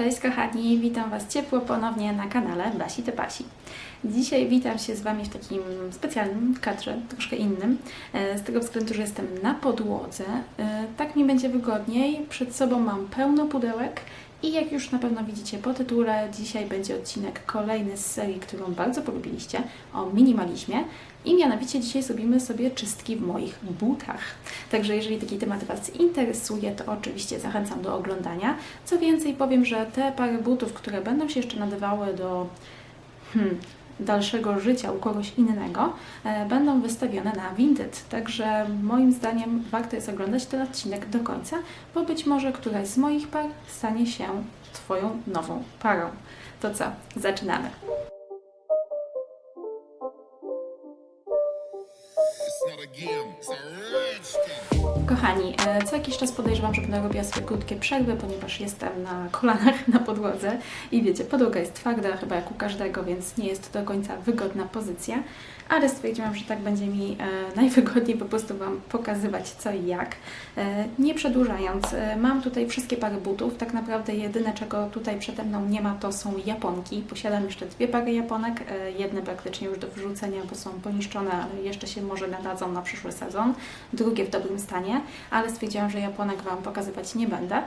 Cześć kochani, witam Was ciepło ponownie na kanale Basi te Pasi. Dzisiaj witam się z Wami w takim specjalnym kadrze, troszkę innym, e, z tego względu, że jestem na podłodze. E, Tak mi będzie wygodniej. Przed sobą mam pełno pudełek i jak już na pewno widzicie po tytule, dzisiaj będzie odcinek kolejny z serii, którą bardzo polubiliście, o minimalizmie. I mianowicie dzisiaj zrobimy sobie czystki w moich butach. Także jeżeli taki temat Was interesuje, to oczywiście zachęcam do oglądania. Co więcej, powiem, że te pary butów, które będą się jeszcze nadawały do hmm, dalszego życia u kogoś innego, e, będą wystawione na Vinted. Także moim zdaniem warto jest oglądać ten odcinek do końca, bo być może któraś z moich par stanie się Twoją nową parą. To co? Zaczynamy. Kochani, e, co jakiś czas podejrzewam, że będę robiła sobie krótkie przerwy, ponieważ jestem na kolanach na podłodze. I wiecie, podłoga jest twarda, chyba jak u każdego, więc nie jest to do końca wygodna pozycja, ale stwierdziłam, że tak będzie mi e, najwygodniej po prostu Wam pokazywać co i jak. E, nie przedłużając, mam tutaj wszystkie pary butów, tak naprawdę jedyne czego tutaj przede mną nie ma to są japonki. Posiadam jeszcze dwie pary japonek, jedne praktycznie już do wyrzucenia, bo są poniszczone, ale jeszcze się może nadadzą na przyszły sezon, drugie w dobrym stanie, ale stwierdziłam, że japonek Wam pokazywać nie będę.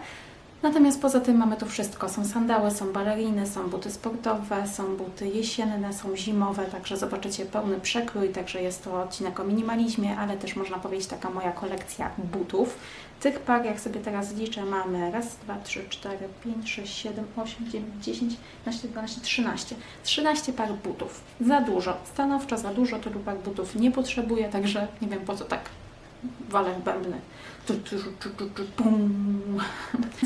Natomiast poza tym mamy tu wszystko. Są sandały, są baleriny, są buty sportowe, są buty jesienne, są zimowe, także zobaczycie pełny przekrój, także jest to odcinek o minimalizmie, ale też można powiedzieć taka moja kolekcja butów. Tych par, jak sobie teraz liczę, mamy raz, dwa, trzy, cztery, pięć, sześć, siedem, osiem, dziewięć, dziesięć, 11, 12, 13. 13 par butów. Za dużo. Stanowczo za dużo tylu par butów nie potrzebuję, także nie wiem po co tak walę w bębny.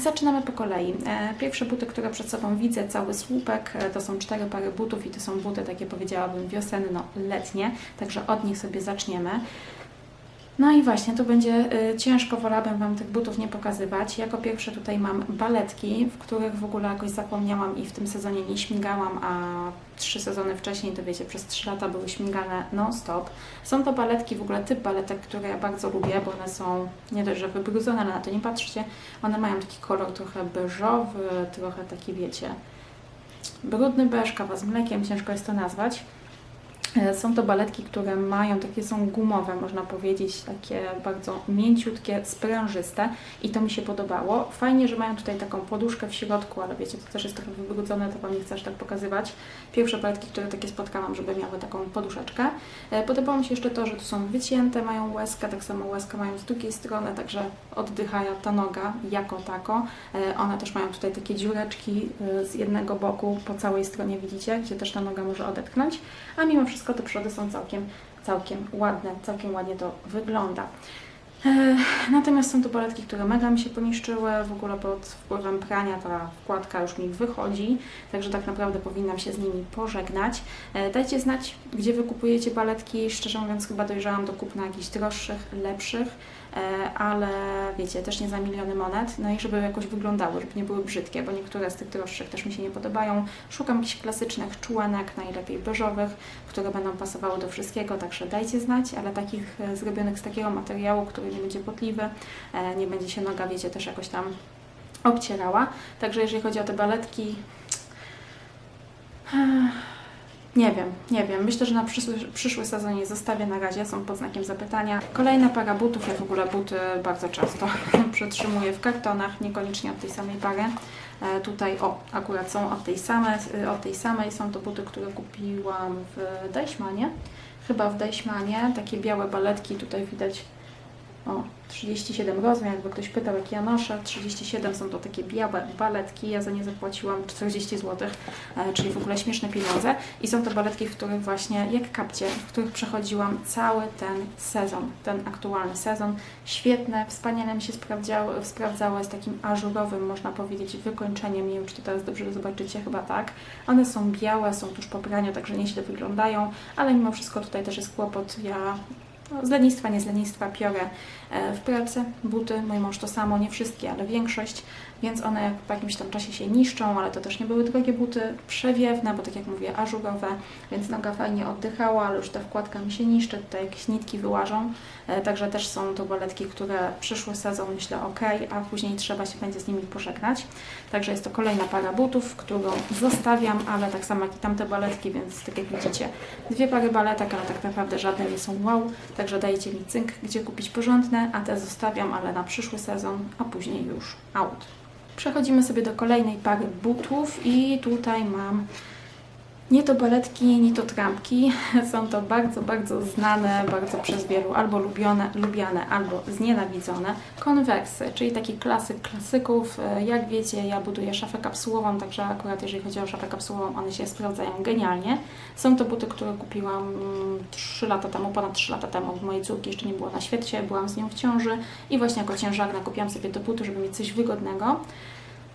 Zaczynamy po kolei. E, Pierwsze buty, które przed sobą widzę, cały słupek, e, to są cztery pary butów i to są buty takie powiedziałabym wiosenno-letnie, także od nich sobie zaczniemy. No i właśnie, tu będzie y, ciężko, wolałabym Wam tych butów nie pokazywać. Jako pierwsze tutaj mam baletki, w których w ogóle jakoś zapomniałam i w tym sezonie nie śmigałam, a trzy sezony wcześniej, to wiecie, przez trzy lata były śmigane non-stop. Są to baletki, w ogóle typ baletek, które ja bardzo lubię, bo one są nie dość, że wybrudzone, ale na to nie patrzcie. One mają taki kolor trochę beżowy, trochę taki, wiecie, brudny beż, kawa z mlekiem, ciężko jest to nazwać. E, Są to baletki, które mają, takie są gumowe, można powiedzieć, takie bardzo mięciutkie, sprężyste i to mi się podobało. Fajnie, że mają tutaj taką poduszkę w środku, ale wiecie, to też jest trochę wybrudzone, to Wam nie chcę aż tak pokazywać. Pierwsze baletki, które takie spotkałam, żeby miały taką poduszeczkę. E, Podobało mi się jeszcze to, że tu są wycięte, mają łezkę, tak samo łezkę mają z drugiej strony, także oddycha ta noga jako tako. E, One też mają tutaj takie dziureczki z jednego boku po całej stronie, widzicie, gdzie też ta noga może odetchnąć, a mimo wszystko te przody są całkiem, całkiem ładne, całkiem ładnie to wygląda. E, Natomiast są to baletki, które mega mi się poniszczyły, w ogóle pod wpływem prania ta wkładka już mi wychodzi, także tak naprawdę powinnam się z nimi pożegnać. E, Dajcie znać, gdzie Wy kupujecie baletki, szczerze mówiąc chyba dojrzałam do kupna jakichś droższych, lepszych, ale wiecie, też nie za miliony monet, no i żeby jakoś wyglądały, żeby nie były brzydkie, bo niektóre z tych droższych też mi się nie podobają. Szukam jakichś klasycznych członek, najlepiej beżowych, które będą pasowały do wszystkiego, także dajcie znać, ale takich e, zrobionych z takiego materiału, który nie będzie potliwy, e, nie będzie się noga, wiecie, też jakoś tam obcierała. Także jeżeli chodzi o te baletki, nie wiem, nie wiem. Myślę, że na przyszły, przyszły sezon zostawię na razie, są pod znakiem zapytania. Kolejna para butów, ja w ogóle buty bardzo często przetrzymuję w kartonach, niekoniecznie od tej samej pary. E, tutaj, o, akurat są od tej, samej, od tej samej, są to buty, które kupiłam w Deichmanie. Chyba w Deichmanie, takie białe baletki, tutaj widać o, 37 rozmiar, jakby ktoś pytał, jak ja noszę. 37 są to takie białe baletki. Ja za nie zapłaciłam 40 zł, e, czyli w ogóle śmieszne pieniądze. I są to baletki, w których właśnie, jak kapcie, w których przechodziłam cały ten sezon, ten aktualny sezon. Świetne, wspaniale mi się sprawdziały, sprawdzały z takim ażurowym, można powiedzieć, wykończeniem. Nie wiem, czy to teraz dobrze zobaczycie, chyba tak. One są białe, są tuż po praniu, także nieźle wyglądają, ale mimo wszystko tutaj też jest kłopot. Ja no, z lenistwa, nie z lenistwa piorę e, w pralce buty. Mój mąż to samo, nie wszystkie, ale większość, więc one po jakimś tam czasie się niszczą, ale to też nie były drogie buty, przewiewne, bo tak jak mówię, ażurowe, więc noga fajnie oddychała, ale już ta wkładka mi się niszczy, tutaj jakieś nitki wyłażą, także też są to baletki, które przyszły sezon myślę ok, a później trzeba się będzie z nimi pożegnać. Także jest to kolejna para butów, którą zostawiam, ale tak samo jak i tamte baletki, więc tak jak widzicie, dwie pary baletek, ale tak naprawdę żadne nie są wow, także dajecie mi cynk, gdzie kupić porządne, a te zostawiam, ale na przyszły sezon, a później już out. Przechodzimy sobie do kolejnej pary butów i tutaj mam nie to baletki, nie to trampki. Są to bardzo, bardzo znane, bardzo przez wielu albo lubione, lubiane, albo znienawidzone konwersy, czyli taki klasyk klasyków. E, Jak wiecie, ja buduję szafę kapsułową, także akurat jeżeli chodzi o szafę kapsułową, one się sprawdzają genialnie. Są to buty, które kupiłam mm, 3 lata temu, ponad 3 lata temu. Mojej córki jeszcze nie było na świecie, byłam z nią w ciąży i właśnie jako ciężarna kupiłam sobie te buty, żeby mieć coś wygodnego.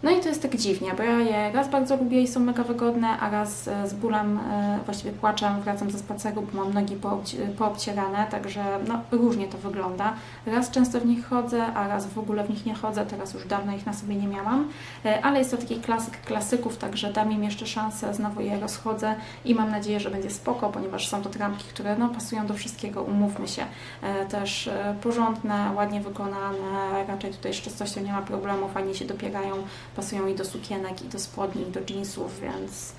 No i to jest tak dziwnie, bo ja je raz bardzo lubię i są mega wygodne, a raz e, z bólem, e, właściwie płaczem wracam ze spaceru, bo mam nogi poobci- poobcierane, także no, różnie to wygląda. Raz często w nich chodzę, a raz w ogóle w nich nie chodzę, teraz już dawno ich na sobie nie miałam, E, ale jest to taki klasyk klasyków, także dam im jeszcze szansę, znowu je rozchodzę i mam nadzieję, że będzie spoko, ponieważ są to trampki, które no, pasują do wszystkiego, umówmy się. Też porządne, ładnie wykonane, raczej tutaj z czystością nie ma problemu, fajnie się dopierają, pasują i do sukienek, i do spodni, i do jeansów, więc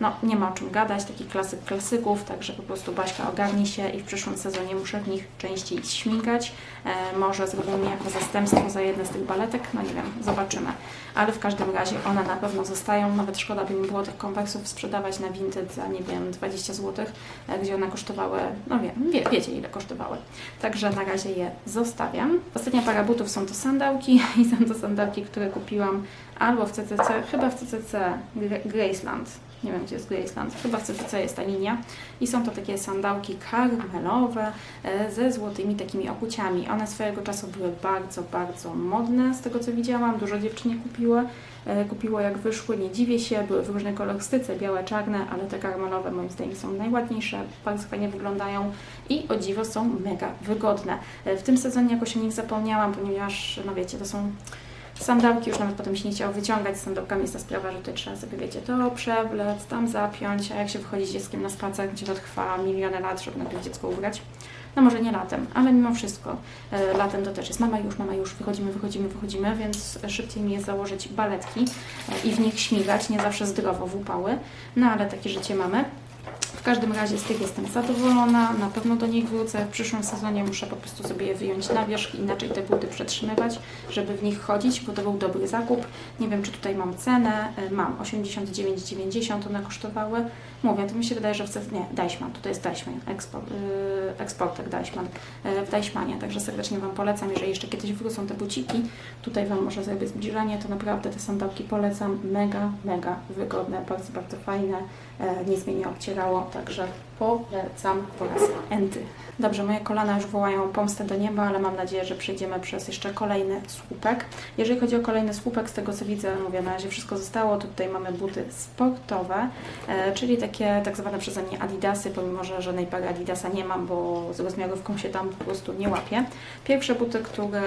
no, nie ma o czym gadać, taki klasyk klasyków, także po prostu Baśka ogarnie się i w przyszłym sezonie muszę w nich częściej śmigać. E, może zrobimy jako zastępstwo za jedne z tych baletek, no nie wiem, zobaczymy. Ale w każdym razie one na pewno zostają, nawet szkoda by mi było tych konwersów sprzedawać na Vinted za, nie wiem, 20 zł, e, gdzie one kosztowały, no wiem, wie, wiecie ile kosztowały. Także na razie je zostawiam. Ostatnia para butów są to sandałki i są to sandałki, które kupiłam albo w CCC, chyba w CCC Gra- Graceland. Nie wiem, gdzie jest Graceland. Chyba w CCC jest ta linia. I są to takie sandałki karmelowe e, ze złotymi takimi okuciami. One swojego czasu były bardzo, bardzo modne, z tego co widziałam. Dużo dziewczyn kupiło. E, Kupiło jak wyszły, nie dziwię się. Były w różnej kolorystyce, białe, czarne, ale te karmelowe moim zdaniem są najładniejsze. Bardzo fajnie wyglądają i o dziwo są mega wygodne. E, W tym sezonie jakoś o nich zapomniałam, ponieważ, no wiecie, to są Sandałki już nawet potem się nie chciało wyciągać. Z sandałkami jest ta sprawa, że tutaj trzeba sobie, wiecie, to przewlec, tam zapiąć, a jak się wychodzi z dzieckiem na spacer, gdzie to trwa miliony lat, żeby najpierw dziecko ubrać. No może nie latem, ale mimo wszystko e, latem to też jest mama już, mama już, wychodzimy, wychodzimy, wychodzimy, więc szybciej mi jest założyć baletki e, i w nich śmigać, nie zawsze zdrowo w upały, no ale takie życie mamy. Każdym razie z tych jestem zadowolona, na pewno do nich wrócę. W przyszłym sezonie muszę po prostu sobie je wyjąć na wierzch, inaczej te buty przetrzymywać, żeby w nich chodzić, bo to był dobry zakup. Nie wiem, czy tutaj mam cenę. E, Mam 89,90 one kosztowały. Mówię, to mi się wydaje, że w cenie, nie, Deichmann, tutaj jest Deichmann, eksport, yy, Deichmann yy, w Deichmanie, także serdecznie Wam polecam, jeżeli jeszcze kiedyś wrócą te buciki, tutaj Wam może zrobię zbliżenie, to naprawdę te sandałki polecam, mega, mega wygodne, bardzo, bardzo fajne, e, nic mnie nie obcierało, także polecam po raz enty. Dobrze, moje kolana już wołają pomstę do nieba, ale mam nadzieję, że przejdziemy przez jeszcze kolejny słupek. Jeżeli chodzi o kolejny słupek, z tego co widzę, mówię, na razie wszystko zostało, to tutaj mamy buty sportowe, e, czyli takie tak zwane przeze mnie adidasy, pomimo, że żadnej pary adidasa nie mam, bo z rozmiarówką się tam po prostu nie łapię. Pierwsze buty, które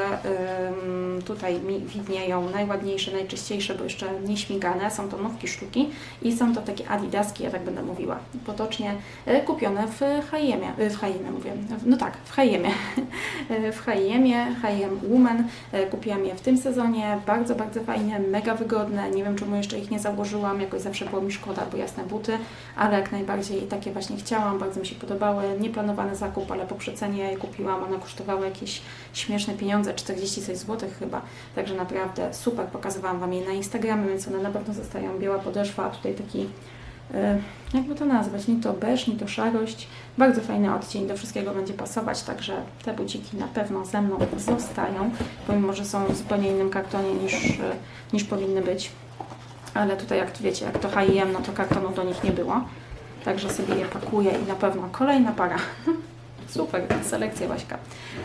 tutaj mi widnieją, najładniejsze, najczyściejsze, bo jeszcze nie śmigane, są to nówki sztuki i są to takie adidaski, ja tak będę mówiła, potocznie, e, kupione w H&M, w H&M mówię, no tak, w H&M, w H&M, H&M Woman, E, kupiłam je w tym sezonie, bardzo, bardzo fajne, mega wygodne, nie wiem czemu jeszcze ich nie założyłam, jakoś zawsze było mi szkoda, bo jasne buty, ale jak najbardziej takie właśnie chciałam, bardzo mi się podobały, nieplanowany zakup, ale po przecenie je kupiłam, one kosztowały jakieś śmieszne pieniądze, 46 zł chyba, także naprawdę super, pokazywałam Wam je na Instagramie, więc one na pewno zostają, biała podeszwa, a tutaj taki jakby to nazwać, ni to beż, ni to szarość. Bardzo fajny odcień, do wszystkiego będzie pasować, także te buciki na pewno ze mną zostają, pomimo, że są w zupełnie innym kartonie niż, e, niż powinny być. Ale tutaj, jak wiecie, jak to H&M, no to kartonu do nich nie było. Także sobie je pakuję i na pewno kolejna para. Super, selekcja Waśka.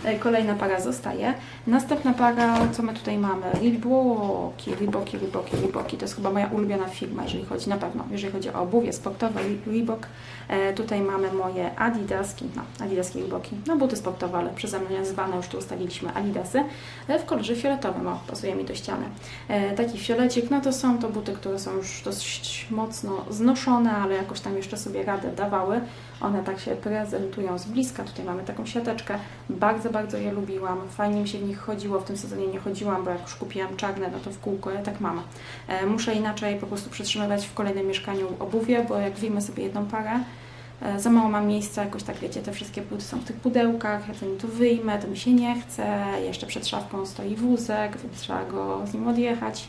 E, Kolejna para zostaje. Następna para, co my tutaj mamy? Reeboki, Reeboki, Reeboki, Reeboki. To jest chyba moja ulubiona firma, jeżeli chodzi na pewno, jeżeli chodzi o obuwie sportowe, Reebok. E, tutaj mamy moje Adidaski, no Adidaski Reeboki, no buty sportowe, ale przeze mnie nazwane już tu ustaliliśmy Adidasy e, w kolorze fioletowym, o, pasuje mi do ściany. Taki fiolecik, no to są to buty, które są już dość mocno znoszone, ale jakoś tam jeszcze sobie radę dawały. One tak się prezentują z bliska. Tutaj mamy taką siateczkę. Bardzo, bardzo je lubiłam. Fajnie mi się w nich chodziło. W tym sezonie nie chodziłam, bo jak już kupiłam czarne, no to w kółko, ja tak mam. E, muszę inaczej po prostu przytrzymywać w kolejnym mieszkaniu obuwie, bo jak wyjmę sobie jedną parę, e, za mało mam miejsca, jakoś tak wiecie, te wszystkie buty są w tych pudełkach, ja to wyjmę, to mi się nie chce, jeszcze przed szafką stoi wózek, więc trzeba go z nim odjechać.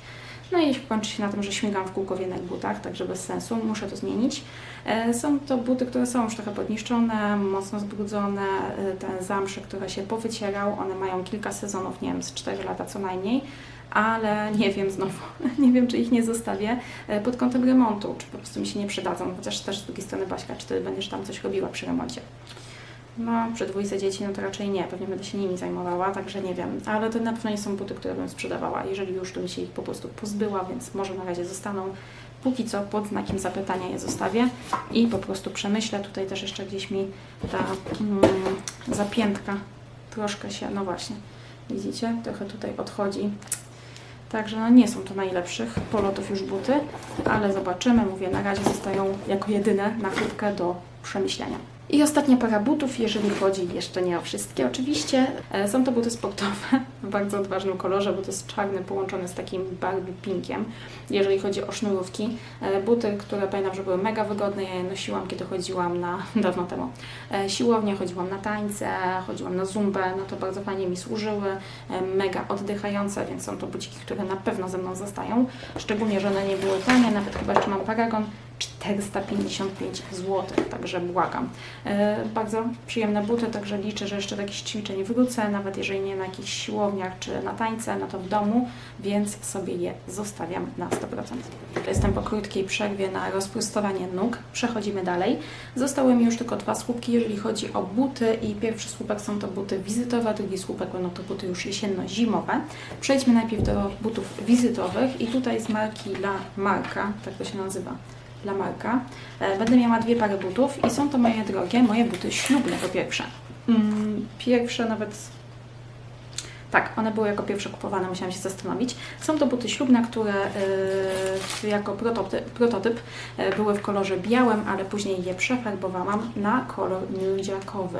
No i kończy się na tym, że śmigam w kółko w jednych butach, także bez sensu, muszę to zmienić. E, Są to buty, które są już trochę podniszczone, mocno zbrudzone, e, ten zamszyk, który się powycierał, one mają kilka sezonów, nie wiem, z 4 lata co najmniej, ale nie wiem znowu, nie wiem, czy ich nie zostawię e, pod kątem remontu, czy po prostu mi się nie przydadzą, chociaż też z drugiej strony Baśka, czy Ty będziesz tam coś robiła przy remoncie? No, przy dwójce dzieci, no to raczej nie, pewnie będę się nimi zajmowała, także nie wiem, ale to na pewno nie są buty, które bym sprzedawała, jeżeli już, to bym się ich po prostu pozbyła, więc może na razie zostaną. Póki co pod znakiem zapytania je zostawię i po prostu przemyślę. Tutaj też jeszcze gdzieś mi ta mm, zapiętka troszkę się, no właśnie, widzicie, trochę tutaj odchodzi. Także no nie są to najlepszych polotów już buty, ale zobaczymy. Mówię, na razie zostają jako jedyne na chybkę do przemyślenia. I ostatnia para butów, jeżeli chodzi jeszcze nie o wszystkie oczywiście. E, Są to buty sportowe w bardzo odważnym kolorze, bo to jest czarny połączony z takim Barbie pinkiem. Jeżeli chodzi o sznurówki, e, buty, które pamiętam, że były mega wygodne, ja je nosiłam, kiedy chodziłam na, dawno temu, e, siłownię, chodziłam na tańce, chodziłam na zumbę, no to bardzo fajnie mi służyły, mega oddychające, więc są to buciki, które na pewno ze mną zostają. Szczególnie, że one nie były tanie, nawet chyba jeszcze mam paragon 455 zł, także błagam. E, bardzo przyjemne buty, także liczę, że jeszcze do jakichś ćwiczeń wrócę, nawet jeżeli nie na jakichś siłowniach czy na tańce, no to w domu, więc sobie je zostawiam na 100%. Jestem po krótkiej przerwie na rozprostowanie nóg. Przechodzimy dalej. Zostały mi już tylko dwa słupki, jeżeli chodzi o buty i pierwszy słupek są to buty wizytowe, drugi słupek będą to buty już jesienno-zimowe. Przejdźmy najpierw do butów wizytowych i tutaj z marki La Marca, tak to się nazywa. La Marca. E, Będę miała dwie pary butów i są to moje drogie, moje buty ślubne po pierwsze. Mm, Pierwsze nawet tak, one były jako pierwsze kupowane, musiałam się zastanowić. Są to buty ślubne, które y, jako prototyp, prototyp y, były w kolorze białym, ale później je przefarbowałam na kolor nudziakowy.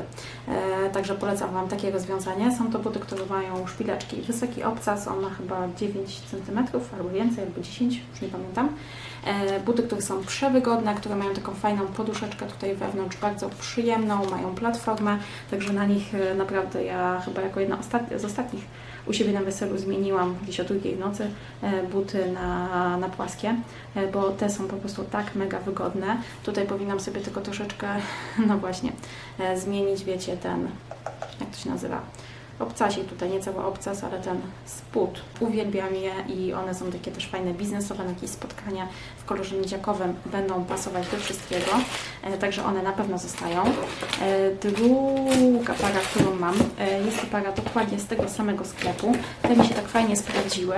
Także polecam Wam takie rozwiązanie. Są to buty, które mają szpileczki. Wysoki obcas, on ma chyba 9 cm albo więcej, albo 10, już nie pamiętam. E, Buty, które są przewygodne, które mają taką fajną poduszeczkę tutaj wewnątrz, bardzo przyjemną, mają platformę, także na nich e, naprawdę ja chyba jako jedna z ostatnich u siebie na weselu zmieniłam gdzieś o drugiej nocy e, buty na, na płaskie, bo te są po prostu tak mega wygodne. Tutaj powinnam sobie tylko troszeczkę, no właśnie, zmienić, wiecie, ten, jak to się nazywa? Obcasik, tutaj nie cały obcas, ale ten spód. Uwielbiam je i one są takie też fajne biznesowe, na jakieś spotkania w kolorze miedziakowym będą pasować do wszystkiego, e, także one na pewno zostają. E, druga para, którą mam, e, jest to para dokładnie z tego samego sklepu. Te mi się tak fajnie sprawdziły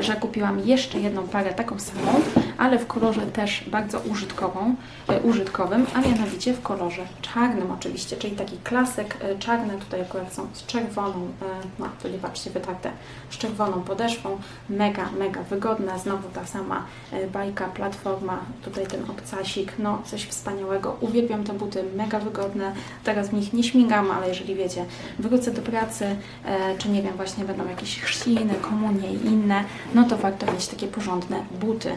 że kupiłam jeszcze jedną parę taką samą, ale w kolorze też bardzo użytkową, e, użytkowym, a mianowicie w kolorze czarnym oczywiście, czyli taki klasyk e, czarny, tutaj akurat są z czerwoną, e, no nie patrzcie, wytarte, z czerwoną podeszwą, mega, mega wygodne, znowu ta sama bajka, platforma, tutaj ten obcasik, no coś wspaniałego, uwielbiam te buty, mega wygodne, teraz w nich nie śmigam, ale jeżeli wiecie, wrócę do pracy, czy nie wiem, właśnie będą jakieś chrzciny, komunie i inne, no to warto mieć takie porządne buty.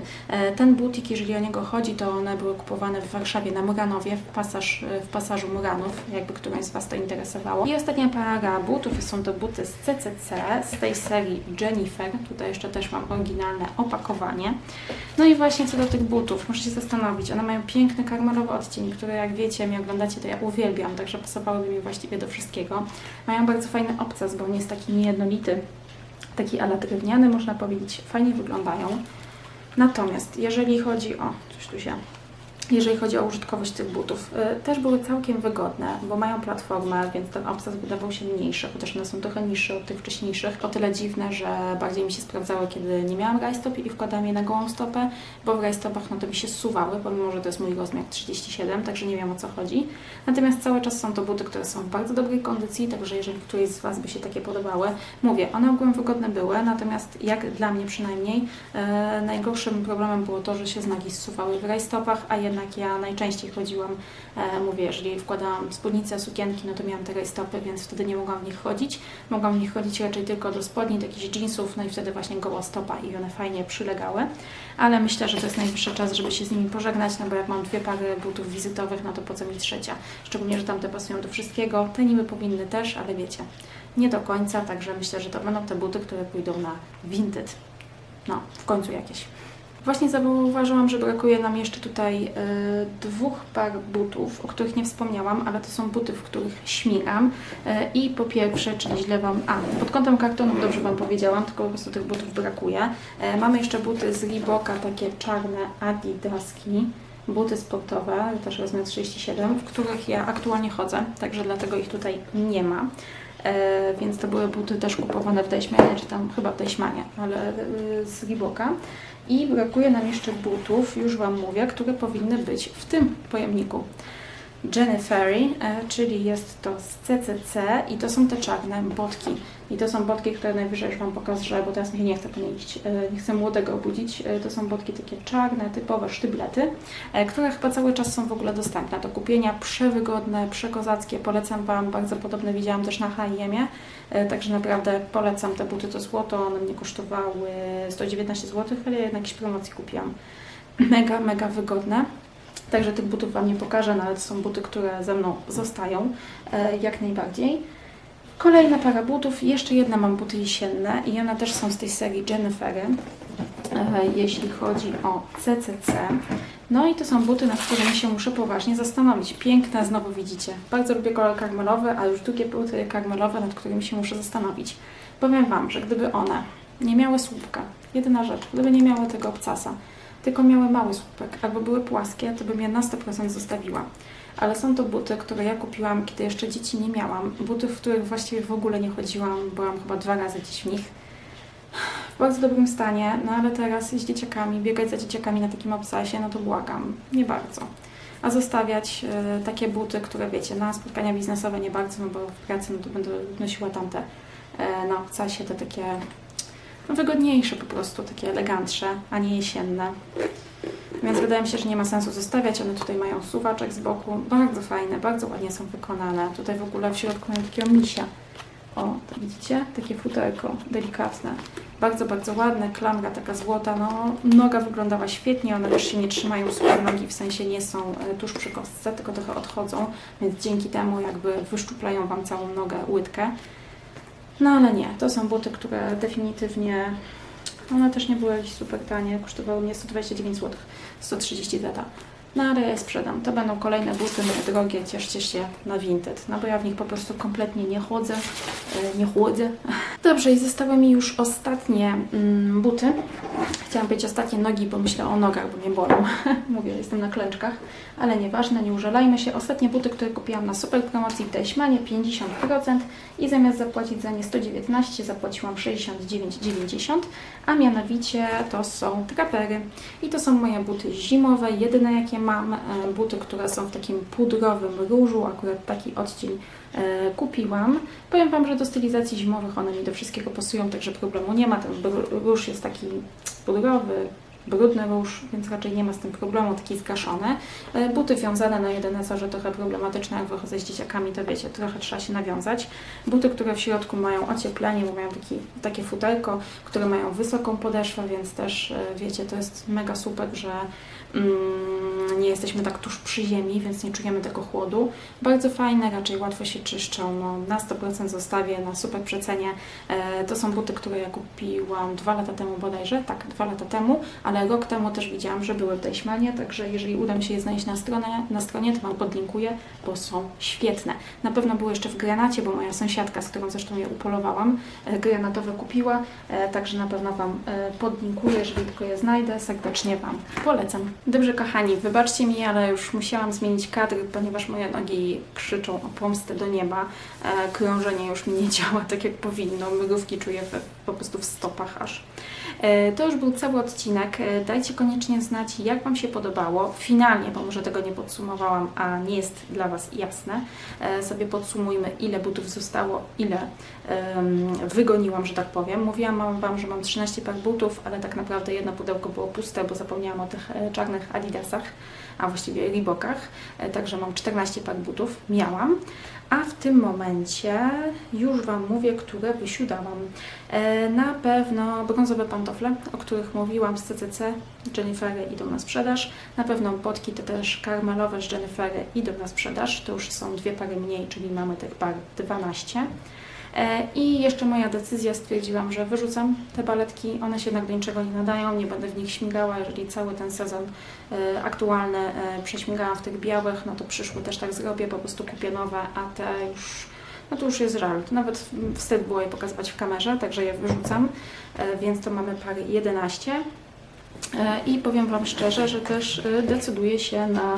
Ten butik, jeżeli o niego chodzi, to one były kupowane w Warszawie na Muranowie, w, pasaż, w pasażu Muranów, jakby któraś z Was to interesowało. I ostatnia para butów są to buty z CCC, z tej serii Jennifer. Tutaj jeszcze też mam oryginalne opakowanie. No i właśnie co do tych butów, muszę się zastanowić. One mają piękny karmelowy odcień, który jak wiecie, mnie oglądacie, to ja uwielbiam, także pasowałyby mi właściwie do wszystkiego. Mają bardzo fajny obcas, bo on jest taki niejednolity, taki ala drewniany, można powiedzieć, fajnie wyglądają. Natomiast jeżeli chodzi o, coś tu się jeżeli chodzi o użytkowość tych butów. Y, Też były całkiem wygodne, bo mają platformę, więc ten obsaz wydawał się mniejszy, chociaż one są trochę niższe od tych wcześniejszych. O tyle dziwne, że bardziej mi się sprawdzały, kiedy nie miałam rajstop i wkładałam je na gołą stopę, bo w rajstopach no to mi się zsuwały, pomimo, że to jest mój rozmiar 37, także nie wiem o co chodzi. Natomiast cały czas są to buty, które są w bardzo dobrej kondycji, także jeżeli któryś z Was by się takie podobały, mówię, one ogółem wygodne były, natomiast jak dla mnie przynajmniej, e, najgorszym problemem było to, że się z nogi zsuwały w rajstopach, a jednak ja najczęściej chodziłam, e, mówię, jeżeli wkładałam spódnice, sukienki, no to miałam te rajstopy, więc wtedy nie mogłam w nich chodzić. Mogłam w nich chodzić raczej tylko do spodni, do jakichś jeansów, no i wtedy właśnie goła stopa i one fajnie przylegały. Ale myślę, że to jest najwyższy czas, żeby się z nimi pożegnać, no bo jak mam dwie pary butów wizytowych, no to po co mi trzecia? Szczególnie, że tamte pasują do wszystkiego. Te niby powinny też, ale wiecie, nie do końca, także myślę, że to będą te buty, które pójdą na Vinted. No, w końcu jakieś. Właśnie zauważyłam, że brakuje nam jeszcze tutaj y, dwóch par butów, o których nie wspomniałam, ale to są buty, w których śmigam. Y, I po pierwsze, czyli źle Wam... A, pod kątem kartonu dobrze Wam powiedziałam, tylko po prostu tych butów brakuje. Y, mamy jeszcze buty z Reeboka, takie czarne adidaski. Buty sportowe, też rozmiar 37, w których ja aktualnie chodzę, także dlatego ich tutaj nie ma. E, więc to były buty też kupowane w Deichmanie, czy tam chyba w Deichmanie, ale e, z Reeboka. I brakuje nam jeszcze butów, już Wam mówię, które powinny być w tym pojemniku. Jennifery, e, czyli jest to z CCC i to są te czarne botki. I to są botki, które najwyżej już Wam pokażę, bo teraz mi się nie chcę nie iść, e, nie chcę młodego obudzić. E, To są botki takie czarne, typowe sztyblety, e, które chyba cały czas są w ogóle dostępne do kupienia. Przewygodne, przekozackie, polecam Wam. Bardzo podobne widziałam też na H&M, także naprawdę polecam te buty to złoto. One mnie kosztowały 119 zł, ale jednak jakieś promocji kupiłam. Mega, mega wygodne. Także tych butów Wam nie pokażę, no ale to są buty, które ze mną zostają jak najbardziej. Kolejna para butów, jeszcze jedna mam buty jesienne i one też są z tej serii Jennifery, e, jeśli chodzi o CCC. No i to są buty, nad którymi się muszę poważnie zastanowić. Piękne, znowu widzicie. Bardzo lubię kolor karmelowy, a już drugie buty karmelowe, nad którymi się muszę zastanowić. Powiem Wam, że gdyby one nie miały słupka, jedyna rzecz, gdyby nie miały tego obcasa, tylko miały mały słupek, albo były płaskie, to bym je na 100% zostawiła. Ale są to buty, które ja kupiłam, kiedy jeszcze dzieci nie miałam. Buty, w których właściwie w ogóle nie chodziłam, byłam chyba dwa razy gdzieś w nich. W bardzo dobrym stanie, no ale teraz z dzieciakami, biegać za dzieciakami na takim obcasie, no to błagam, nie bardzo. A zostawiać e, takie buty, które wiecie, na spotkania biznesowe nie bardzo, no bo w pracy no to będę nosiła tamte e, na obcasie, te takie no, wygodniejsze po prostu, takie elegantsze, a nie jesienne. Więc wydaje mi się, że nie ma sensu zostawiać. One tutaj mają suwaczek z boku. Bardzo fajne, bardzo ładnie są wykonane. Tutaj w ogóle w środku mają takiego misia. O, to widzicie? Takie futerko delikatne. Bardzo, bardzo ładne. Klamra taka złota. No, noga wyglądała świetnie. One też się nie trzymają super nogi, w sensie nie są e, tuż przy kostce, tylko trochę odchodzą. Więc dzięki temu jakby wyszczuplają Wam całą nogę, łydkę. No ale nie, to są buty, które definitywnie one też nie były jakieś super tanie, kosztowały mnie 129 zł, 130 lata. No ale ja je sprzedam. To będą kolejne buty, drogie, cieszcie się na Vinted. No bo ja w nich po prostu kompletnie nie chodzę, e, nie chłodzę. Dobrze, i zostały mi już ostatnie mm, buty. Chciałam być ostatnie nogi, bo myślę o nogach, bo mnie bolą. Mówię, jestem na klęczkach, ale nieważne, nie użalajmy się. Ostatnie buty, które kupiłam na super promocji w Deichmanie, 50% i zamiast zapłacić za nie 119, zapłaciłam 69,90, a mianowicie to są trapery. I to są moje buty zimowe, jedyne jakie mam. E, Buty, które są w takim pudrowym różu, akurat taki odcień kupiłam. Powiem Wam, że do stylizacji zimowych one mi do wszystkiego pasują, także problemu nie ma. Ten róż jest taki pudrowy, brudny róż, więc raczej nie ma z tym problemu, taki zgaszony. E, Buty wiązane, jedyne co, że trochę problematyczne, jak wychodzę z dzieciakami, to wiecie, trochę trzeba się nawiązać. Buty, które w środku mają ocieplenie, bo mają taki, takie futerko, które mają wysoką podeszwę, więc też e, wiecie, to jest mega super, że mm, nie jesteśmy tak tuż przy ziemi, więc nie czujemy tego chłodu. Bardzo fajne, raczej łatwo się czyszczą, no, na 100% zostawię, na super przecenie. E, to są buty, które ja kupiłam dwa lata temu bodajże, tak, dwa lata temu, ale rok temu też widziałam, że były w Deichmanie, także jeżeli uda mi się je znaleźć na, stronę, na stronie, to Wam podlinkuję, bo są świetne. Na pewno były jeszcze w granacie, bo moja sąsiadka, z którą zresztą je upolowałam, e, granatowe kupiła, e, także na pewno Wam podlinkuję, jeżeli tylko je znajdę. Serdecznie Wam polecam. Dobrze, kochani, wybaczcie mi, ale już musiałam zmienić kadr, ponieważ moje nogi krzyczą o pomstę do nieba. E, krążenie już mi nie działa tak jak powinno, mrówki czuję we, po prostu w stopach aż. E, To już był cały odcinek. E, Dajcie koniecznie znać, jak Wam się podobało. Finalnie, bo może tego nie podsumowałam, a nie jest dla Was jasne, e, sobie podsumujmy, ile butów zostało, ile wygoniłam, że tak powiem. Mówiłam Wam, że mam 13 par butów, ale tak naprawdę jedno pudełko było puste, bo zapomniałam o tych czarnych adidasach, a właściwie Reebokach. E, Także mam 14 par butów, miałam. A w tym momencie już Wam mówię, które wysiudałam. E, Na pewno brązowe pantofle, o których mówiłam z CCC, Jennifery idą na sprzedaż. Na pewno potki te też karmelowe z Jennifery idą na sprzedaż. To już są dwie pary mniej, czyli mamy tych par 12. E, I jeszcze moja decyzja, stwierdziłam, że wyrzucam te baletki, one się jednak do niczego nie nadają, nie będę w nich śmigała, jeżeli cały ten sezon e, aktualny e, prześmigałam w tych białych, no to przyszły też tak zrobię, po prostu kupię nowe, a te już, no to już jest żal. Nawet wstyd było je pokazywać w kamerze, także je wyrzucam, więc to mamy pary 11. E, I powiem Wam szczerze, że też decyduję się na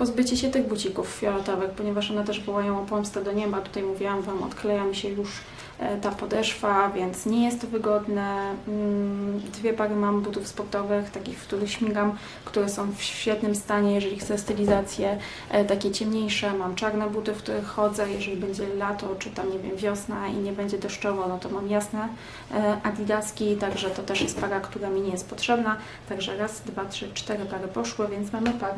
pozbycie się tych bucików fioletowych, ponieważ one też wołają o pomstę do nieba. Tutaj mówiłam Wam, odkleja mi się już e, ta podeszwa, więc nie jest to wygodne. Mm, Dwie pary mam butów sportowych, takich, w których śmigam, które są w świetnym stanie, jeżeli chcę stylizację, e, takie ciemniejsze. Mam czarne buty, w których chodzę, jeżeli będzie lato, czy tam, nie wiem, wiosna i nie będzie deszczowo, no to mam jasne e, adidaski, także to też jest para, która mi nie jest potrzebna. Także raz, dwa, trzy, cztery pary poszły, więc mamy par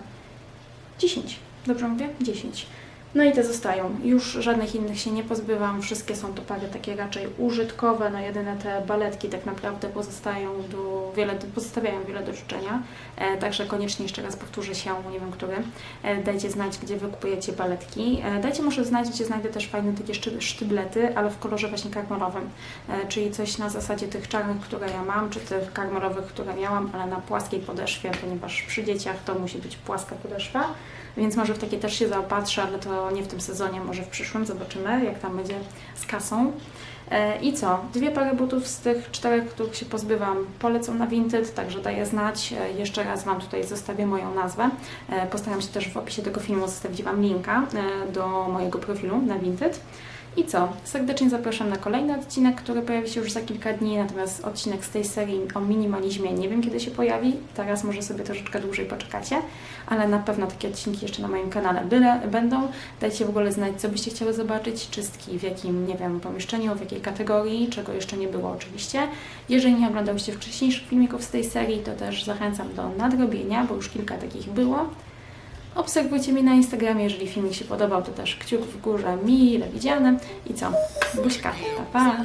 10. Dobrze mówię? 10. No i te zostają. Już żadnych innych się nie pozbywam. Wszystkie są to pary takie raczej użytkowe. No jedyne te baletki tak naprawdę pozostają do, wiele, pozostawiają wiele do życzenia. E, także koniecznie jeszcze raz powtórzę się, nie wiem który. E, dajcie znać, gdzie wy kupujecie baletki. E, dajcie może znać, gdzie znajdę też fajne takie szty, sztyblety, ale w kolorze właśnie karmelowym. E, czyli coś na zasadzie tych czarnych, które ja mam, czy tych karmelowych, które miałam, ale na płaskiej podeszwie, ponieważ przy dzieciach to musi być płaska podeszwa. Więc może w takie też się zaopatrzę, ale to nie w tym sezonie, może w przyszłym. Zobaczymy, jak tam będzie z kasą. E, I co? Dwie pary butów z tych czterech, których się pozbywam, polecą na Vinted, także daję znać. E, Jeszcze raz Wam tutaj zostawię moją nazwę. E, Postaram się też w opisie tego filmu zostawić Wam linka do mojego profilu na Vinted. I co? Serdecznie zapraszam na kolejny odcinek, który pojawi się już za kilka dni, natomiast odcinek z tej serii o minimalizmie nie wiem kiedy się pojawi. Teraz może sobie troszeczkę dłużej poczekacie, ale na pewno takie odcinki jeszcze na moim kanale byle, będą. Dajcie w ogóle znać, co byście chciały zobaczyć, czystki w jakim, nie wiem, pomieszczeniu, w jakiej kategorii, czego jeszcze nie było oczywiście. Jeżeli nie oglądałyście wcześniejszych filmików z tej serii, to też zachęcam do nadrobienia, bo już kilka takich było. Obserwujcie mnie na Instagramie, jeżeli filmik się podobał, to też kciuk w górze, mile widziane. I co? Buźka, pa pa!